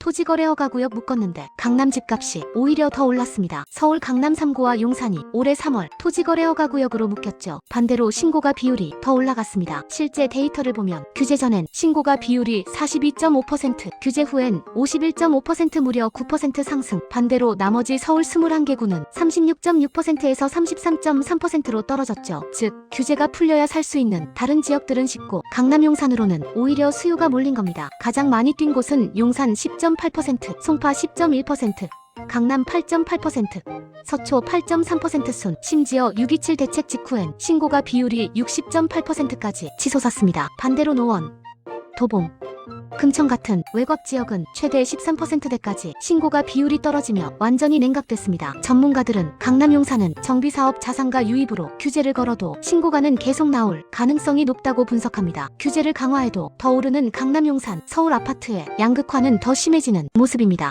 토지거래 허가구역 묶었는데 강남 집값이 오히려 더 올랐습니다. 서울 강남 3구와 용산이 올해 3월 토지거래 허가구역으로 묶였죠. 반대로 신고가 비율이 더 올라갔습니다. 실제 데이터를 보면 규제 전엔 신고가 비율이 42.5%, 규제 후엔 51.5% 무려 9% 상승. 반대로 나머지 서울 21개구는 36.6%에서 33.3%로 떨어졌죠. 즉 규제가 풀려야 살 수 있는 다른 지역들은 쉽고 강남 용산으로는 오히려 수요가 몰린 겁니다. 가장 많이 뛴 곳은 용산 10.8%, 송파 10.1%, 강남 8.8%, 서초 8.3%순, 심지어 627 대책 직후엔 신고가 비율이 60.8%까지 치솟았습니다. 반대로 노원, 도봉, 금천 같은 외곽 지역은 최대 13%대까지 신고가 비율이 떨어지며 완전히 냉각됐습니다. 전문가들은 강남 용산은 정비사업 자산가 유입으로 규제를 걸어도 신고가는 계속 나올 가능성이 높다고 분석합니다. 규제를 강화해도 더 오르는 강남 용산, 서울 아파트의 양극화는 더 심해지는 모습입니다.